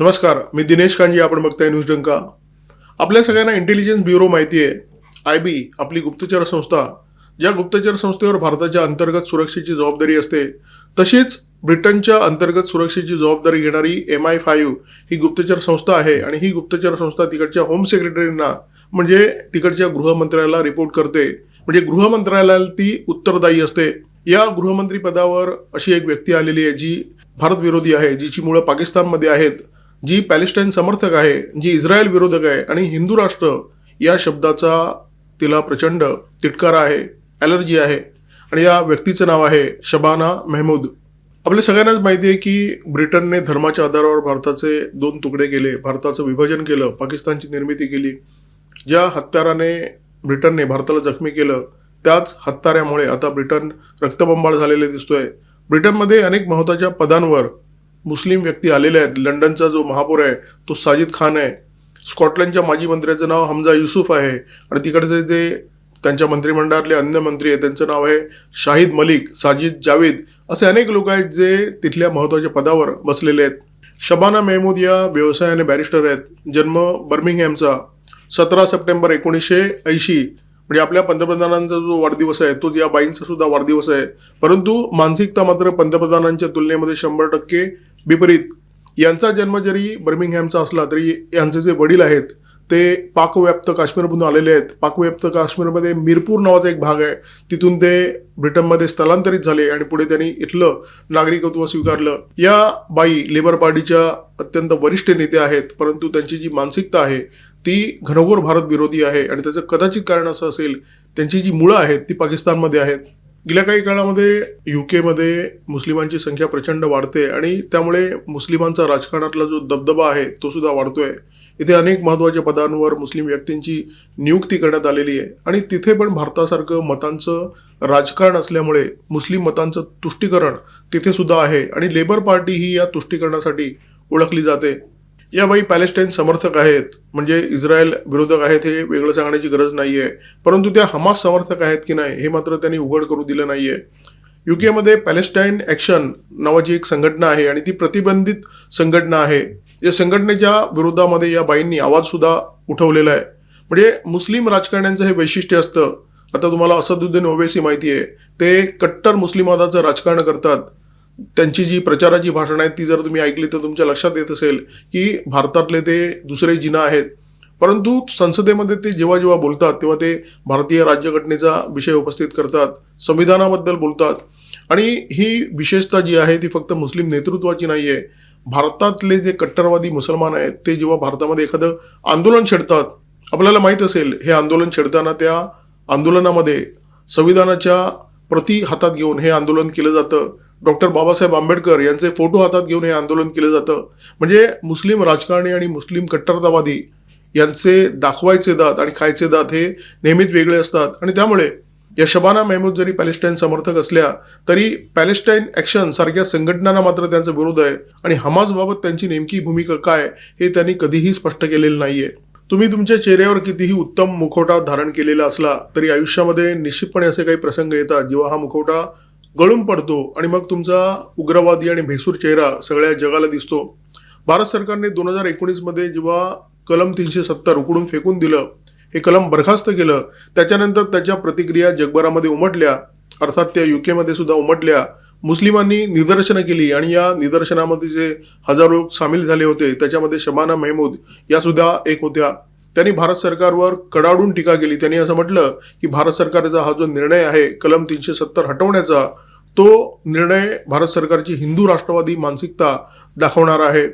नमस्कार मी दिनेश कांजी आपण बघताय न्यूज डंका. आपल्या सगळ्यांना इंटेलिजन्स ब्युरो माहिती आहे. आय बी आपली गुप्तचर संस्था. ज्या गुप्तचर संस्थेवर भारताच्या अंतर्गत सुरक्षेची जबाबदारी असते तशीच ब्रिटनच्या अंतर्गत सुरक्षेची जबाबदारी घेणारी एम आय फाईव्ह ही गुप्तचर संस्था आहे आणि ही गुप्तचर संस्था तिकडच्या होम सेक्रेटरींना म्हणजे तिकडच्या गृहमंत्र्याला रिपोर्ट करते. म्हणजे गृहमंत्रालयाला ती उत्तरदायी असते. या गृहमंत्री पदावर अशी एक व्यक्ती आलेली आहे जी भारत विरोधी आहे जिची मुळं पाकिस्तानमध्ये आहेत. जी पॅलेस्टाईन समर्थक आहे जी इस्रायल विरोधक आहे आणि हिंदू राष्ट्र या शब्दाचा तिला प्रचंड तिटकारा आहे ॲलर्जी आहे आणि या व्यक्तीचं नाव आहे शबाना मेहमूद. आपल्या सगळ्यांनाच माहिती आहे की ब्रिटनने धर्माच्या आधारावर भारताचे दोन तुकडे केले भारताचं विभाजन केलं पाकिस्तानची निर्मिती केली. ज्या हत्याराने ब्रिटनने भारताला जखमी केलं त्याच हत्याऱ्यामुळे आता ब्रिटन रक्तबंबाळ झालेले दिसतोय. ब्रिटनमध्ये अनेक महत्त्वाच्या पदांवर मुस्लिम व्यक्ती आलेल्या आहेत. लंडनचा जो महापौर आहे तो साजिद खान आहे. स्कॉटलंडच्या माजी मंत्र्याचं नाव हमजा युसुफ आहे. आणि तिकडचे जे त्यांच्या मंत्रिमंडळातले अन्य मंत्री आहेत त्यांचं नाव आहे शाहिद मलिक साजिद जावेद. असे अनेक लोक आहेत जे तिथल्या महत्त्वाच्या पदावर बसलेले आहेत. शबाना मेहमूद या व्यवसायाने बॅरिस्टर आहेत. जन्म बर्मिंगहॅमचा. सतरा सप्टेंबर एकोणीसशे ऐंशी. म्हणजे आपल्या पंतप्रधानांचा जो वाढदिवस आहे तो या बाईंचा सुद्धा वाढदिवस आहे. परंतु मानसिकता मात्र पंतप्रधानांच्या तुलनेमध्ये शंभर टक्के विपरीत. यांचा जन्म जरी बर्मिंगहॅमचा असला तरी यांचे जे वडील आहेत ते पाकव्याप्त काश्मीरमधून आलेले आहेत. पाकव्याप्त काश्मीरमध्ये मिरपूर नावाचा एक भाग आहे. तिथून ते ब्रिटनमध्ये स्थलांतरित झाले आणि पुढे त्यांनी इथलं नागरिकत्व स्वीकारलं. या बाई लेबर पार्टीच्या अत्यंत वरिष्ठ नेते आहेत परंतु त्यांची जी मानसिकता आहे ती घनघोर भारत विरोधी आहे. आणि त्याचं कदाचित कारण असं असेल त्यांची जी मुळं आहेत ती पाकिस्तानमध्ये आहेत. गेल्या काही काळामध्ये युकेमध्ये मुस्लिमांची संख्या प्रचंड वाढते आणि त्यामुळे मुस्लिमांचा राजकारणातला जो दबदबा आहे तो सुद्धा वाढतोय. इथे अनेक महत्त्वाच्या पदांवर मुस्लिम व्यक्तींची नियुक्ती करण्यात आलेली आहे. आणि तिथे पण भारतासारखं मतांचं राजकारण असल्यामुळे मुस्लिम मतांचं तुष्टीकरण तिथे सुद्धा आहे आणि लेबर पार्टी ही या तुष्टीकरणासाठी ओळखली जाते. या बाई पॅलेस्टाईन समर्थक आहेत म्हणजे इस्रायल विरोधक आहेत हे वेगळं सांगण्याची गरज नाही आहे परंतु त्या हमास समर्थक आहेत की नाही हे मात्र त्यांनी उघड करू दिलं नाही आहे युकेमध्ये पॅलेस्टाईन ॲक्शन नावाची एक संघटना आहे आणि ती प्रतिबंधित संघटना आहे. या संघटनेच्या विरोधामध्ये या बाईंनी आवाजसुद्धा उठवलेला आहे. म्हणजे मुस्लिम राजकारण्यांचं हे वैशिष्ट्य असतं. आता तुम्हाला असदुद्दीन ओवेसी माहिती आहे. ते कट्टर मुस्लिमवादाचं राजकारण करतात. त्यांची जी प्रचाराची भाषणं आहेत ती जर तुम्ही ऐकली तर तुमच्या लक्षात येत असेल की भारतातले ते दुसरे जिना आहेत. परंतु संसदेमध्ये ते जेव्हा जेव्हा बोलतात तेव्हा ते भारतीय राज्यघटनेचा विषय उपस्थित करतात संविधानाबद्दल बोलतात. आणि ही विशेषता जी आहे ती फक्त मुस्लिम नेतृत्वाची नाही आहे भारतातले जे कट्टरवादी मुसलमान आहेत ते जेव्हा भारतामध्ये एखादं आंदोलन छेडतात आपल्याला माहीत असेल हे आंदोलन छेडताना त्या आंदोलनामध्ये संविधानाच्या प्रति हातात घेऊन हे आंदोलन केलं जातं. डॉक्टर बाबासाहेब आंबेडकर यांचे फोटो हातात घेऊन हे आंदोलन केलं जातं. म्हणजे मुस्लिम राजकारणी आणि मुस्लिम कट्टरतावादी यांचे दाखवायचे दात आणि खायचे दात हे नेहमीच वेगळे असतात. आणि त्यामुळे या शबाना मेहमूद जरी पॅलेस्टाईन समर्थक असल्या तरी पॅलेस्टाईन ॲक्शन सारख्या संघटनांना मात्र त्यांचा विरोध आहे. आणि हमासबाबत त्यांची नेमकी भूमिका काय हे त्यांनी कधीही स्पष्ट केलेलं नाहीये. तुम्ही तुमच्या चेहऱ्यावर कितीही उत्तम मुखवटा धारण केलेला असला तरी आयुष्यामध्ये निश्चितपणे असे काही प्रसंग येतात जेव्हा हा मुखवटा गळून पडतो आणि मग तुमचा उग्रवादी आणि भेसूर चेहरा सगळ्या जगाला दिसतो. भारत सरकारने दोन हजार एकोणीसमध्ये जेव्हा कलम तीनशे सत्तर उकडून फेकून दिलं हे कलम बरखास्त केलं त्याच्यानंतर त्याच्या प्रतिक्रिया जगभरामध्ये उमटल्या अर्थात त्या युकेमध्ये सुद्धा उमटल्या. मुस्लिमांनी निदर्शनं केली आणि या निदर्शनामध्ये जे हजारो सामील झाले होते त्याच्यामध्ये शबाना मेहमूद या सुद्धा एक होत्या. त्यांनी भारत सरकारवर कडाडून टीका केली. त्यांनी असं म्हटलं की भारत सरकारचा हा जो निर्णय आहे कलम तीनशे सत्तर हटवण्याचा तो निर्णय भारत सरकारची हिंदू राष्ट्रवादी मानसिकता दाखवणार आहे.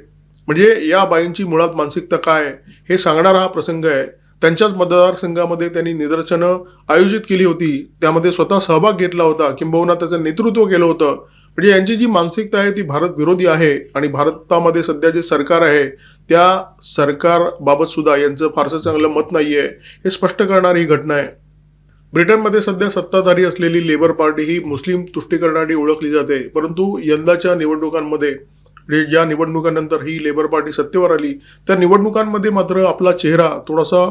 म्हणजे या बाईंची मुळात मानसिकता काय हे सांगणारा हा प्रसंग आहे. त्यांच्याच मतदारसंघामध्ये त्यांनी निदर्शनं आयोजित केली होती. त्यामध्ये स्वतः सहभाग घेतला होता. किंबहुना त्याचं नेतृत्व केलं होतं. म्हणजे यांची जी मानसिकता आहे ती भारत विरोधी आहे आणि भारतामध्ये सध्या जे सरकार आहे त्या सरकारबाबत सुद्धा यांचं फारसं चांगलं मत नाही आहे हे स्पष्ट करणारी ही घटना आहे. ब्रिटनमध्ये सध्या सत्ताधारी असलेली लेबर पार्टी ही मुस्लिम तुष्टीकरणाने ओळखली जाते परंतु यंदाच्या निवडणुकांमध्ये ज्या निवडणुकांनंतर ही लेबर पार्टी सत्तेवर आली त्या निवडणुकांमध्ये मात्र आपला चेहरा थोडासा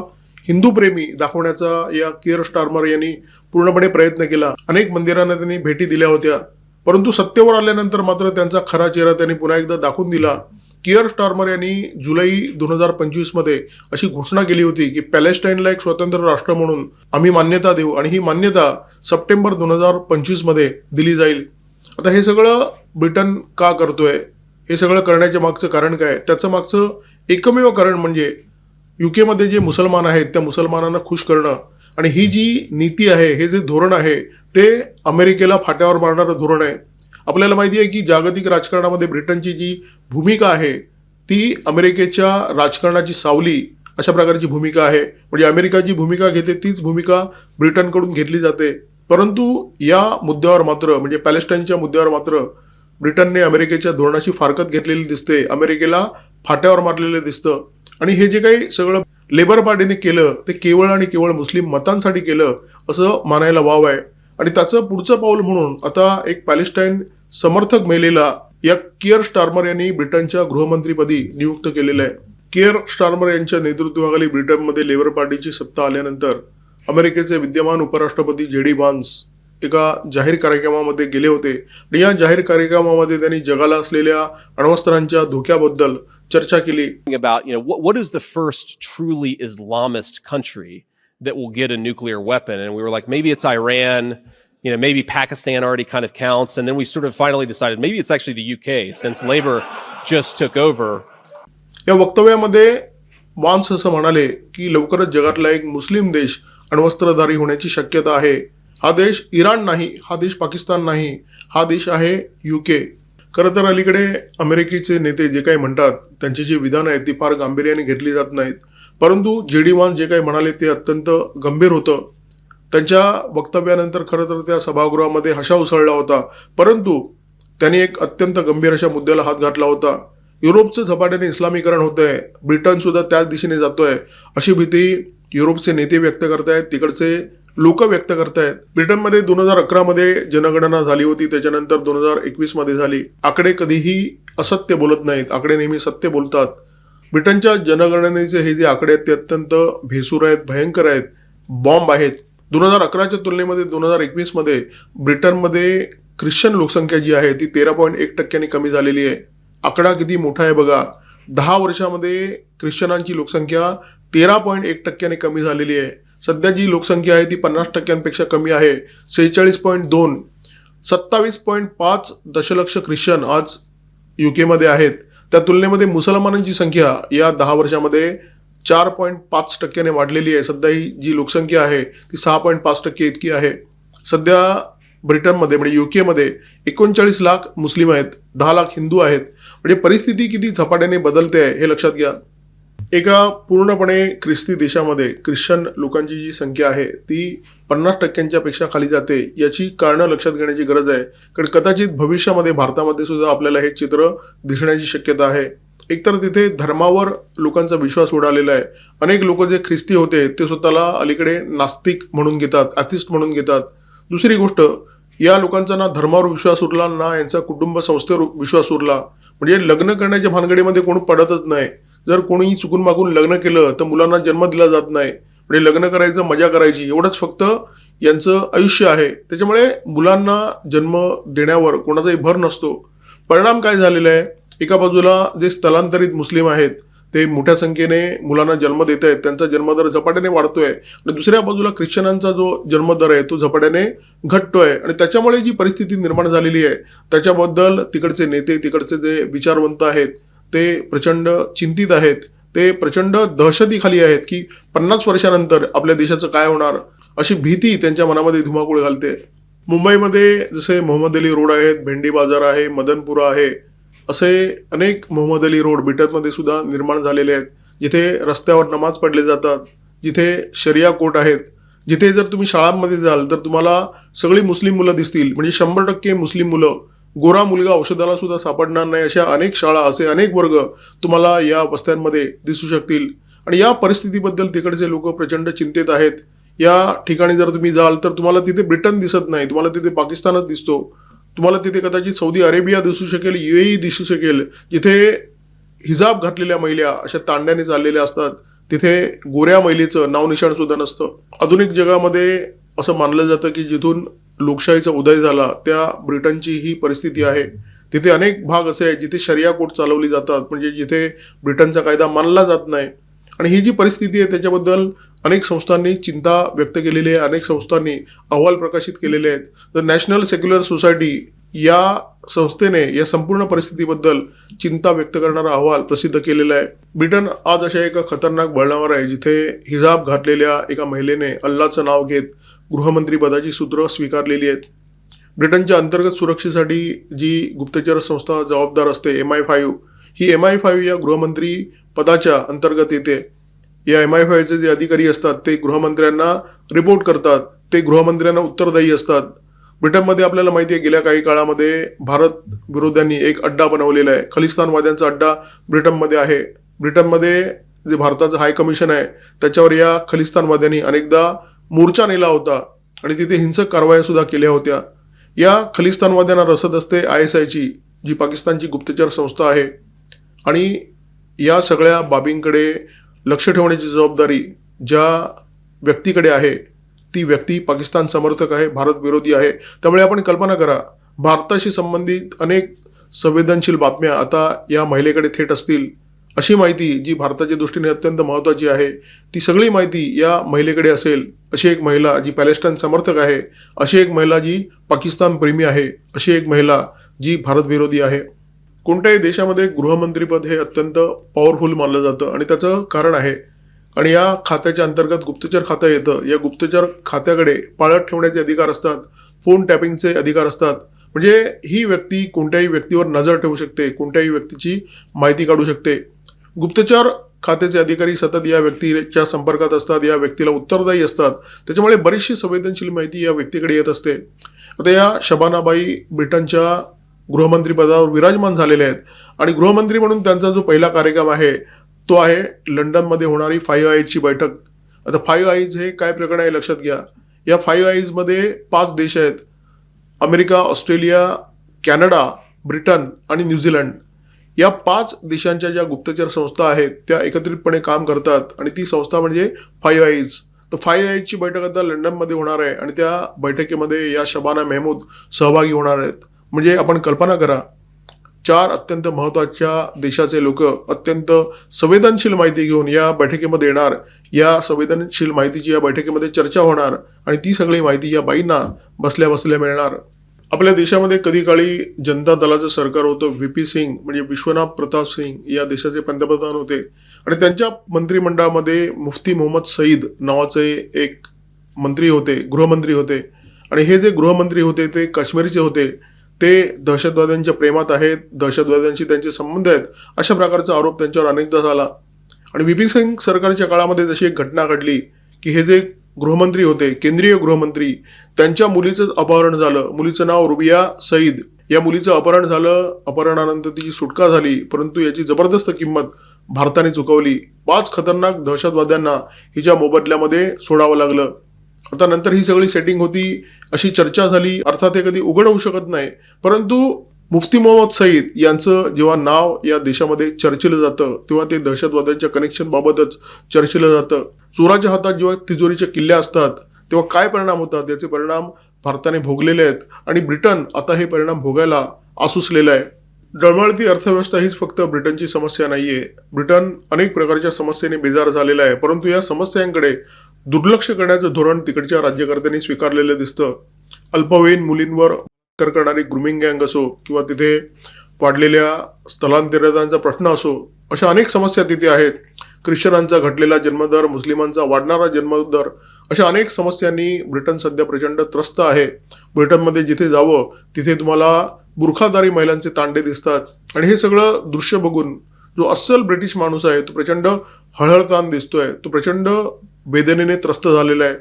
हिंदूप्रेमी दाखवण्याचा या किअर स्टार्मर यांनी पूर्णपणे प्रयत्न केला. अनेक मंदिरांना त्यांनी भेटी दिल्या होत्या परंतु सत्तेवर आल्यानंतर मात्र त्यांचा खरा चेहरा त्यांनी पुन्हा एकदा दाखवून दिला. किअर स्टॉर्मर यांनी जुलै दोन हजार पंचवीसमध्ये अशी घोषणा केली होती की पॅलेस्टाईनला एक स्वतंत्र राष्ट्र म्हणून आम्ही मान्यता देऊ आणि ही मान्यता सप्टेंबर दोन हजार पंचवीसमध्ये दिली जाईल. आता हे सगळं ब्रिटन का करतोय? हे सगळं करण्याच्या मागचं कारण काय? त्याचं मागचं एकमेव कारण म्हणजे युकेमध्ये जे मुसलमान आहेत त्या मुसलमानांना खुश करणं. आणि ही जी नीती आहे हे जे धोरण आहे ते अमेरिकेला फाट्यावर मारणारं धोरण आहे. आपल्याला माहिती आहे की जागतिक राजकारणामध्ये ब्रिटनची जी भूमिका आहे ती अमेरिकेच्या राजकारणाची सावली अशा प्रकारची भूमिका आहे. म्हणजे अमेरिका जी भूमिका घेते तीच भूमिका ब्रिटनकडून घेतली जाते. परंतु या मुद्द्यावर मात्र म्हणजे पॅलेस्टाईनच्या मुद्द्यावर मात्र ब्रिटनने अमेरिकेच्या धोरणाची फारकत घेतलेली दिसते. अमेरिकेला फाट्यावर मारलेलं दिसतं. आणि हे जे काही सगळं लेबर पार्टीने केलं ते केवळ आणि केवळ मुस्लिम मतांसाठी केलं असं मानायला वाव आहे. आणि त्याचं पुढचं पाऊल म्हणून आता एक पॅलेस्टाईन समर्थक मेलेला या किअर स्टार्मर यांनी ब्रिटनच्या गृहमंत्रीपदी नियुक्त केलेलं आहे. किअर स्टार्मर यांच्या नेतृत्वाखाली ब्रिटनमध्ये लेबर पार्टीची सत्ता आल्यानंतर अमेरिकेचे विद्यमान उपराष्ट्रपती जे डी बान्स एका जाहीर कार्यक्रमामध्ये गेले होते. आणि या जाहीर कार्यक्रमामध्ये त्यांनी जगाला असलेल्या अण्वस्त्रांच्या धोक्याबद्दल चर्चा केली. About you know what, what is the first truly islamist country that will get a nuclear weapon? And we were like maybe it's iran you know maybe pakistan already kind of counts. And then we sort of finally decided maybe it's actually the uk since labor just took over. या वक्तव्यामध्ये वान्स असं म्हणाले की लवकरच जगातला एक मुस्लिम देश अण्वस्त्रधारी होण्याची शक्यता आहे. हा देश इराण नाही हा देश पाकिस्तान नाही हा देश आहे युके खरं तर अलीकडे अमेरिकेचे नेते जे काही म्हणतात त्यांची जी विधानं आहेत ती फार गांभीर्याने घेतली जात नाहीत. परंतु जे डी वान जे काही म्हणाले ते अत्यंत गंभीर होतं. त्यांच्या वक्तव्यानंतर खरं तर त्या सभागृहामध्ये हशा उसळला होता. परंतु त्यांनी एक अत्यंत गंभीर अशा मुद्द्याला हात घातला होता. युरोपचं झपाट्याने इस्लामीकरण होत आहे ब्रिटन सुद्धा त्याच दिशेने जातोय. अशी भीती युरोपचे नेते व्यक्त करतायत तिकडचे लोक व्यक्त करतायत. ब्रिटनमध्ये दोन हजार अकरामध्ये जनगणना झाली होती त्याच्यानंतर दोन हजार एकवीसमध्ये झाली. आकडे कधीही असत्य बोलत नाहीत. आकडे नेहमी सत्य बोलतात. ब्रिटनच्या जनगणनेचे हे जे आकडे आहेत ते अत्यंत भेसूर आहेत भयंकर आहेत. बॉम्ब आहेत. दोन हजार अकराच्या तुलनेमध्ये दोन हजार एकवीसमध्ये ब्रिटनमध्ये ख्रिश्चन लोकसंख्या जी आहे ती तेरा पॉईंट एक टक्क्याने कमी झालेली आहे. आकडा किती मोठा आहे बघा. दहा वर्षामध्ये ख्रिश्चनांची लोकसंख्या तेरा पॉईंट एक टक्क्याने कमी झालेली आहे. सध्या जी लोकसंख्या आहे ती पन्नास टक्क्यांपेक्षा कमी आहे. सेहेचाळीस पॉईंट दोन सत्तावीस पॉईंट पाच दशलक्ष ख्रिश्चन आज युकेमध्ये आहेत. त्या तुलनेमध्ये मुसलमानांची संख्या या दहा वर्षामध्ये चार पॉईंट पाच टक्क्याने वाढलेली आहे. सध्या ही जी लोकसंख्या आहे ती सहा पॉईंट पाच टक्के इतकी आहे. सध्या ब्रिटनमध्ये म्हणजे युकेमध्ये एकोणचाळीस लाख मुस्लिम आहेत दहा लाख हिंदू आहेत. म्हणजे परिस्थिती किती झपाट्याने बदलते आहे हे लक्षात घ्या. एका पूर्णपणे ख्रिस्ती देशामध्ये ख्रिश्चन लोकांची जी संख्या आहे ती पन्नास टक्क्यांच्या पेक्षा खाली जाते. याची कारणं लक्षात घेण्याची गरज आहे. कारण कदाचित भविष्यामध्ये भारतामध्ये सुद्धा आपल्याला हे चित्र दिसण्याची शक्यता आहे. एकतर तिथे धर्मावर लोकांचा विश्वास उडालेला आहे. अनेक लोक जे ख्रिस्ती होते ते स्वतःला अलीकडे नास्तिक म्हणून घेतात अथिस्ट म्हणून घेतात. दुसरी गोष्ट या लोकांचा ना धर्मावर विश्वास उरला ना यांचा कुटुंब संस्थेवर विश्वास उरला. म्हणजे लग्न करण्याच्या भानगडीमध्ये कोण पडतच नाही. जर कोणी चुकून मागून लग्न केलं तर मुलांना जन्म दिला जात नाही. म्हणजे लग्न करायचं मजा करायची एवढंच फक्त यांचं आयुष्य आहे. त्याच्यामुळे मुलांना जन्म देण्यावर कोणाचाही भर नसतो. परिणाम काय झालेला आहे? एका बाजूला जे स्थलांतरित मुस्लिम आहेत ते मोठ्या संख्येने मुलांना जन्म देत आहेत त्यांचा जन्मदर झपाट्याने वाढतोय आणि दुसऱ्या बाजूला ख्रिश्चनांचा जो जन्मदर आहे तो झपाट्याने घटतोय. आणि त्याच्यामुळे जी परिस्थिती निर्माण झालेली आहे त्याच्याबद्दल तिकडचे नेते तिकडचे जे विचारवंत आहेत ते प्रचंड चिंतित आहेत. ते प्रचंड दहशतीखाली आहेत की पन्नास वर्षानंतर आपल्या देशाचं काय होणार अशी भीती त्यांच्या मनामध्ये धुमाकूळ घालते. मुंबईमध्ये जसे मोहम्मद अली रोड आहेत भेंडी बाजार आहे मदनपुरा आहे असे अनेक मोहम्मद अली रोड ब्रिटनमध्ये सुद्धा निर्माण झालेले आहेत. जिथे रस्त्यावर नमाज पडले जातात जिथे शरिया कोर्ट आहेत जिथे जर तुम्ही शाळांमध्ये जाल तर तुम्हाला सगळी मुस्लिम मुलं दिसतील. म्हणजे शंभर टक्के मुस्लिम मुलं. गोरा मुलगा औषधाला सुद्धा सापडणार नाही अशा अनेक शाळा असे अनेक वर्ग तुम्हाला या वस्त्यांमध्ये दिसू शकतील. आणि या परिस्थितीबद्दल तिकडचे लोक प्रचंड चिंतेत आहेत. या ठिकाणी जर तुम्ही जाल तर तुम्हाला तिथे ब्रिटन दिसत नाही तुम्हाला तिथे पाकिस्तानच दिसतो. तुम्हाला तिथे कदाचित सौदी अरेबिया दिसू शकेल युएई दिसू शकेल. जिथे हिजाब घातलेल्या महिला अशा तांड्याने चाललेल्या असतात. तिथे गोऱ्या महिलेचं नावनिशाण सुद्धा नसतं. आधुनिक जगामध्ये असं मानलं जातं की जिथून लोकशाहीचा उदय झाला त्या ब्रिटनची ही परिस्थिती आहे. तिथे अनेक भाग असे आहेत जिथे शरिया कोर्ट चालवली जातात म्हणजे जिथे ब्रिटनचा कायदा मानला जात नाही. आणि ही जी परिस्थिती आहे त्याच्याबद्दल अनेक संस्थांनी चिंता व्यक्त केलेली आहे अनेक संस्थांनी अहवाल प्रकाशित केलेले आहेत. तर नॅशनल सेक्युलर सोसायटी या संस्थेने या संपूर्ण परिस्थितीबद्दल चिंता व्यक्त करणारा अहवाल प्रसिद्ध केलेला आहे. ब्रिटन आज अशा एका खतरनाक बळणावर आहे जिथे हिजाब घातलेल्या एका महिलेने अल्लाचं नाव घेत गृहमंत्री पदाची सूत्र स्वीकारलेली आहेत. ब्रिटनच्या अंतर्गत सुरक्षेसाठी जी गुप्तचर संस्था जबाबदार असते एम आय फाईव्ह ही एम आय फाईव्ह या गृहमंत्री पदाच्या अंतर्गत येते. या एम आय फायचे जे अधिकारी असतात ते गृहमंत्र्यांना रिपोर्ट करतात ते गृहमंत्र्यांना उत्तरदायी असतात. ब्रिटनमध्ये आपल्याला माहिती आहे गेल्या काही काळामध्ये भारत विरोध्यांनी एक अड्डा बनवलेला आहे. खलिस्तानवाद्यांचा अड्डा ब्रिटनमध्ये आहे. ब्रिटनमध्ये जे भारताचं हाय कमिशन आहे त्याच्यावर या खलिस्तानवाद्यांनी अनेकदा मोर्चा नेला होता आणि तिथे हिंसक कारवाया सुद्धा केल्या होत्या. या खलिस्तानवाद्यांना रसद असते आय एस आयची जी पाकिस्तानची गुप्तचर संस्था आहे. आणि या सगळ्या बाबींकडे लक्ष ठेवण्याची जबाबदारी ज्या व्यक्तीकडे आहे ती व्यक्ती पाकिस्तान समर्थक आहे भारत विरोधी आहे. त्यामुळे आपण कल्पना करा भारताशी संबंधित अनेक संवेदनशील बातम्या आता या महिलेकडे थेट असतील. अशी माहिती जी भारताच्या दृष्टीने अत्यंत महत्त्वाची आहे ती सगळी माहिती या महिलेकडे असेल. अशी एक महिला जी पॅलेस्टाईन समर्थक आहे अशी एक महिला जी पाकिस्तान प्रेमी आहे अशी एक महिला जी भारत विरोधी आहे. कोणत्याही देशामध्ये गृहमंत्रीपद हे अत्यंत पॉवरफुल मानलं जातं आणि त्याचं कारण आहे. आणि या खात्याच्या अंतर्गत गुप्तचर खातं येतं. या गुप्तचर खात्याकडे पाळत ठेवण्याचे अधिकार असतात. फोन टॅपिंगचे अधिकार असतात. म्हणजे ही व्यक्ती कोणत्याही व्यक्तीवर नजर ठेवू शकते. कोणत्याही व्यक्तीची माहिती काढू शकते. गुप्तचर खात्याचे अधिकारी सतत या व्यक्तीच्या संपर्कात असतात. या व्यक्तीला उत्तरदायी असतात. त्याच्यामुळे बरीचशी संवेदनशील माहिती या व्यक्तीकडे येत असते. आता या शबानाबाई ब्रिटनच्या गृहमंत्री पदावर विराजमान झालेले आहेत. आणि गृहमंत्री म्हणून त्यांचा जो पहिला कार्यक्रम आहे तो आहे लंडनमध्ये होणारी फाईव्ह आईजची बैठक. आता फाईव्ह आयज हे काय प्रकरण आहे लक्षात घ्या. या फाईव्ह आयजमध्ये पाच देश आहेत. अमेरिका ऑस्ट्रेलिया कॅनडा ब्रिटन आणि न्यूझीलंड या पाच देशांच्या ज्या गुप्तचर संस्था आहेत त्या एकत्रितपणे काम करतात आणि ती संस्था म्हणजे फाईव्ह आईज. तर फाईव्ह आईजची बैठक आता लंडनमध्ये होणार आहे आणि त्या बैठकीमध्ये या शबाना मेहमूद सहभागी होणार आहेत. म्हणजे आपण कल्पना करा चार अत्यंत महत्त्वाच्या देशाचे लोक अत्यंत संवेदनशील माहिती घेऊन या बैठकीमध्ये येणार या संवेदनशील माहितीची या बैठकीमध्ये चर्चा होणार आणि ती सगळी माहिती या बाईंना बसल्या बसल्या मिळणार. आपल्या देशामध्ये कधी काळी जनता दलाचं सरकार होतं व्ही पी सिंग म्हणजे विश्वनाथ प्रताप सिंग या देशाचे पंतप्रधान होते आणि त्यांच्या मंत्रिमंडळामध्ये मुफ्ती मोहम्मद सईद नावाचे एक मंत्री होते गृहमंत्री होते. आणि हे जे गृहमंत्री होते ते काश्मीरचे होते. ते दहशतवाद्यांच्या प्रेमात आहेत दहशतवाद्यांशी त्यांचे संबंध आहेत अशा प्रकारचा आरोप त्यांच्यावर अनेकदा झाला. आणि बिपिन पी सिंग सरकारच्या काळामध्ये जशी एक घटना घडली की हे जे गृहमंत्री होते केंद्रीय गृहमंत्री त्यांच्या मुलीचं अपहरण झालं. मुलीचं नाव रुबिया सईद. या मुलीचं अपहरण झालं अपहरणानंतर तिची सुटका झाली परंतु याची जबरदस्त किंमत भारताने चुकवली. पाच खतरनाक दहशतवाद्यांना हिच्या मोबदल्यामध्ये सोडावं लागलं. आता नंतर ही सगळी सेटिंग होती अशी चर्चा झाली. अर्थात हे कधी उघड होऊ शकत नाही. परंतु मुफ्ती मोहम्मद सईद यांचं जेव्हा नाव या देशामध्ये चर्चिलं जातं तेव्हा ते दहशतवाद्यांच्या कनेक्शन बाबतच चर्चिलं जातं. चोराच्या हातात जेव्हा तिजोरीच्या किल्ल्या असतात तेव्हा काय परिणाम होतात? याचे परिणाम भारताने भोगलेले आहेत आणि ब्रिटन आता हे परिणाम भोगायला आसुसलेलं आहे. डळमळती अर्थव्यवस्था हीच फक्त ब्रिटनची समस्या नाहीये. ब्रिटन अनेक प्रकारच्या समस्येने बेजार झालेला आहे. परंतु या समस्यांकडे दुर्लक्ष करण्याचं धोरण तिकडच्या राज्यकर्त्यांनी स्वीकारलेलं दिसतं. अल्पवयीन मुलींवर कर करणारी ग्रुमिंग गँग असो किंवा तिथे वाढलेल्या स्थलांतरितांचा प्रश्न असो अशा अनेक समस्या तिथे आहेत. ख्रिश्चनांचा घटलेला जन्मदर मुस्लिमांचा वाढणारा जन्मदर अशा अनेक समस्यांनी ब्रिटन सध्या प्रचंड त्रस्त आहे. ब्रिटनमध्ये जिथे जावं तिथे तुम्हाला बुरखादारी महिलांचे तांडे दिसतात. आणि हे सगळं दृश्य बघून जो अस्सल ब्रिटिश माणूस आहे तो प्रचंड हळहळतान दिसतोय. तो प्रचंड वेदनेने त्रस्त झालेला आहे.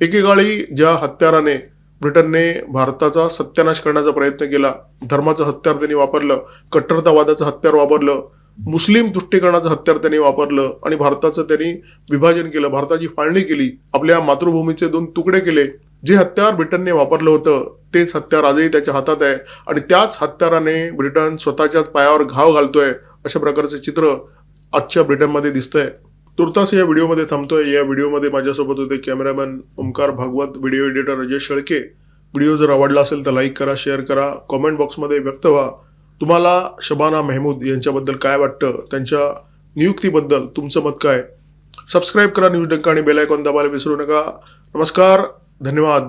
एकेकाळी ज्या हत्याराने ब्रिटनने भारताचा सत्यानाश करण्याचा प्रयत्न केला धर्माचं हत्यार त्यांनी वापरलं कट्टरतावादाचं हत्यार वापरलं मुस्लिम तुष्टीकरणाचं हत्यार त्यांनी वापरलं आणि भारताचं त्यांनी विभाजन केलं भारताची फाळणी केली आपल्या मातृभूमीचे दोन तुकडे केले. जे हत्यार ब्रिटनने वापरलं होतं तेच हत्यार आजही त्याच्या हातात आहे आणि त्याच हत्याराने ब्रिटन स्वतःच्याच पायावर घाव घालतोय अशा प्रकारचं चित्र आजच्या ब्रिटनमध्ये दिसतंय. तुर्तास या व्हिडिओमध्ये थांबतोय. या व्हिडिओमध्ये माझ्यासोबत होते cameraman Omkar Bhagwat video editor Ajay Shelke. Video जर आवडला असेल तर लाईक करा शेअर करा कॉमेंट बॉक्समध्ये व्यक्त व्हा. तुम्हाला शबाना मेहमूद यांच्याबद्दल काय वाटतं? त्यांच्या नियुक्तीबद्दल तुमचं मत काय? सबस्क्राईब करा न्यूज डंका आणि बेलायकॉन दाबायला विसरू नका. नमस्कार धन्यवाद.